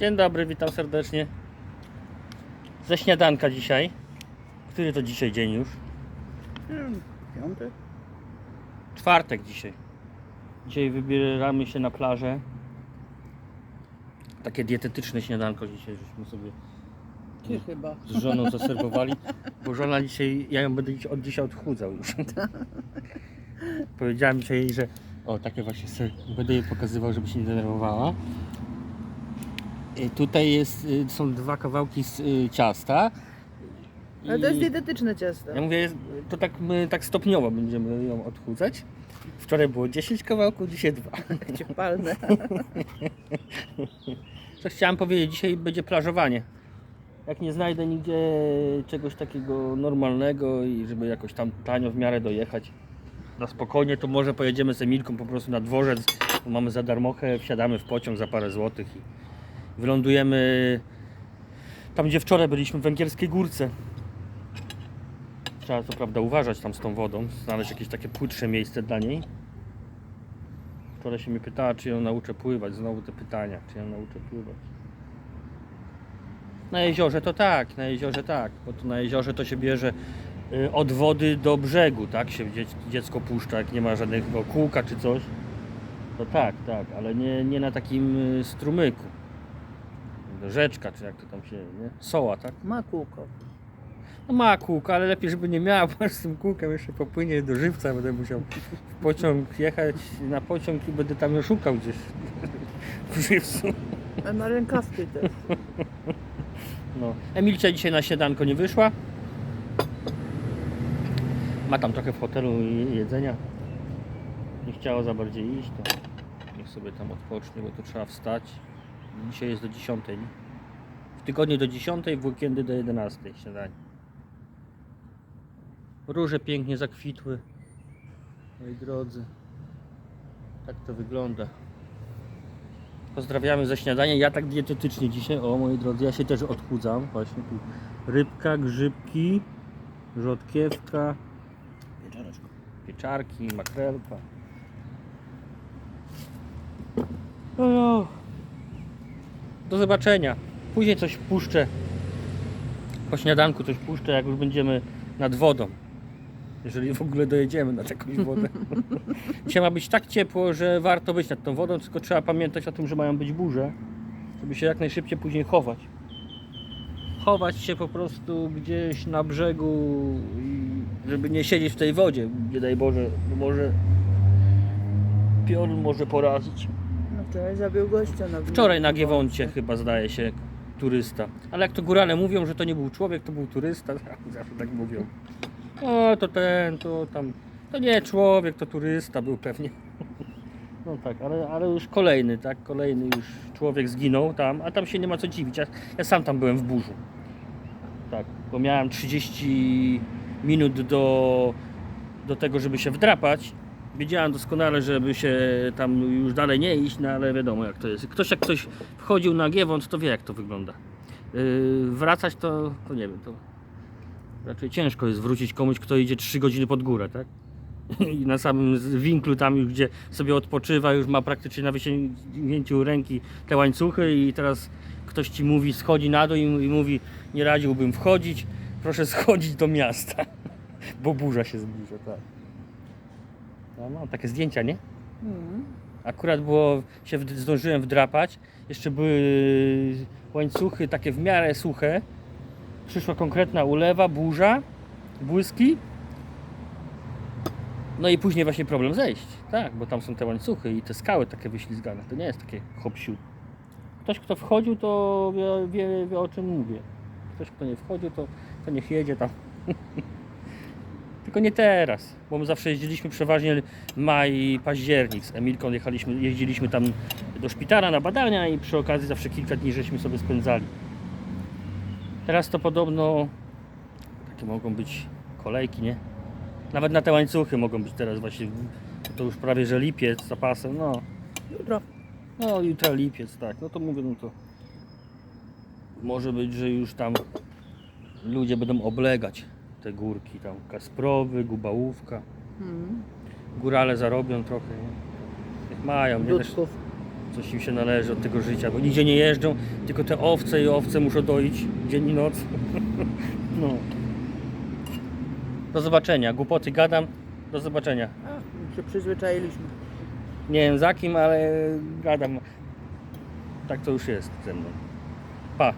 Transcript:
Dzień dobry, witam serdecznie. Ze śniadanka dzisiaj. Który to dzisiaj dzień już? Piąty? Czwartek dzisiaj. Dzisiaj wybieramy się na plażę. Takie dietetyczne śniadanko dzisiaj żeśmy sobie Ty chyba. z żoną zaserwowali, bo żona dzisiaj, ja ją będę od dzisiaj odchudzał już. Powiedziałem dzisiaj jej, że o takie właśnie będę jej pokazywał, żeby się nie denerwowała. I tutaj jest, y, są dwa kawałki z y, ciasta. Ale to jest dietetyczne ciasto. ja mówię, to tak my tak stopniowo będziemy ją odchudzać. Wczoraj było 10 kawałków, dzisiaj dwa. Cię palne. Co chciałem powiedzieć, dzisiaj będzie plażowanie. Jak nie znajdę nigdzie czegoś takiego normalnego i żeby jakoś tam tanio w miarę dojechać na spokojnie, to może pojedziemy z Emilką po prostu na dworzec, mamy za darmochę, wsiadamy w pociąg za parę złotych i wylądujemy tam, gdzie wczoraj byliśmy w Węgierskiej Górce. Trzeba co prawda uważać tam z tą wodą, znaleźć jakieś takie płytsze miejsce dla niej. Wczoraj się mnie pytała, czy ją nauczę pływać. Znowu te pytania, czy ją nauczę pływać. Na jeziorze to tak, na jeziorze tak, bo to na jeziorze to się bierze y, od wody do brzegu, tak? Się dzie- dziecko puszcza, jak nie ma żadnego kółka czy coś. To tak, tak, ale nie, nie na takim y, strumyku. Rzeczka, czy jak to tam się, nie? Soła, tak? Ma kółko. No ma kółko, ale lepiej, żeby nie miała, bo z tym kółkiem jeszcze popłynie do żywca, będę musiał w pociąg jechać na pociąg i będę tam ją szukał gdzieś w żywcu. A ma rękawki też. No. Emilcia dzisiaj na śniadanko nie wyszła. Ma tam trochę w hotelu je- jedzenia. Nie chciała za bardziej iść, to niech sobie tam odpocznie, bo to trzeba wstać. Dzisiaj jest do 10. Nie? W tygodniu do 10, w weekendy do 11 śniadanie. Róże pięknie zakwitły. Moi drodzy. Tak to wygląda. Pozdrawiamy ze śniadania. Ja tak dietetycznie dzisiaj, o moi drodzy, ja się też odchudzam. Właśnie tu rybka, grzybki, rzodkiewka, pieczarki, makrelka. No, no. Do zobaczenia. Później coś puszczę. Po śniadanku coś puszczę, jak już będziemy nad wodą. Jeżeli w ogóle dojedziemy nad jakąś wodę. Dzisiaj ma być tak ciepło, że warto być nad tą wodą, tylko trzeba pamiętać o tym, że mają być burze, żeby się jak najszybciej później chować. Chować się po prostu gdzieś na brzegu żeby nie siedzieć w tej wodzie, nie daj Boże, bo może piorun może porazić. Wczoraj zabił gościa na Wczoraj na Giewoncie chyba zdaje się turysta. Ale jak to górale mówią, że to nie był człowiek, to był turysta, zawsze tak mówią. O, to ten, to tam, to nie człowiek, to turysta był pewnie. No tak, ale, ale już kolejny, tak, kolejny już człowiek zginął tam, a tam się nie ma co dziwić. Ja, ja sam tam byłem w burzu. Tak, bo miałem 30 minut do, do tego, żeby się wdrapać. Wiedziałem doskonale, żeby się tam już dalej nie iść, no ale wiadomo jak to jest. Ktoś jak ktoś wchodził na Giewont, to wie jak to wygląda. Yy, wracać to, to nie wiem, to raczej ciężko jest wrócić komuś, kto idzie 3 godziny pod górę, tak? I na samym winklu tam już, gdzie sobie odpoczywa, już ma praktycznie na wyciągnięciu ręki te łańcuchy i teraz ktoś ci mówi, schodzi na dół i, i mówi, nie radziłbym wchodzić, proszę schodzić do miasta, bo burza się zbliża, tak. No, mam takie zdjęcia, nie? Mhm. Akurat było, się zdążyłem wdrapać. Jeszcze były łańcuchy takie w miarę suche. Przyszła konkretna ulewa, burza, błyski. No i później właśnie problem zejść. Tak, bo tam są te łańcuchy i te skały takie wyślizgane. To nie jest takie hop siu. Ktoś kto wchodził to wie, wie, wie o czym mówię. Ktoś kto nie wchodził to, to niech jedzie tam. Tylko nie teraz, bo my zawsze jeździliśmy przeważnie maj, październik z Emilką jechaliśmy, jeździliśmy tam do szpitala na badania i przy okazji zawsze kilka dni żeśmy sobie spędzali. Teraz to podobno takie mogą być kolejki, nie? Nawet na te łańcuchy mogą być teraz właśnie, to już prawie że lipiec z zapasem, no. Jutro. No jutro lipiec, tak. No to mówię, no to może być, że już tam ludzie będą oblegać te górki tam. Kasprowy, Gubałówka. Mhm. Górale zarobią trochę, nie? Jak mają, nie? Też. Coś im się należy od tego życia, bo nigdzie nie jeżdżą, tylko te owce i owce muszą doić dzień i noc. No. Do zobaczenia. Głupoty gadam. Do zobaczenia. A, się przyzwyczailiśmy. Nie wiem za kim, ale gadam. Tak to już jest ze mną. Pa.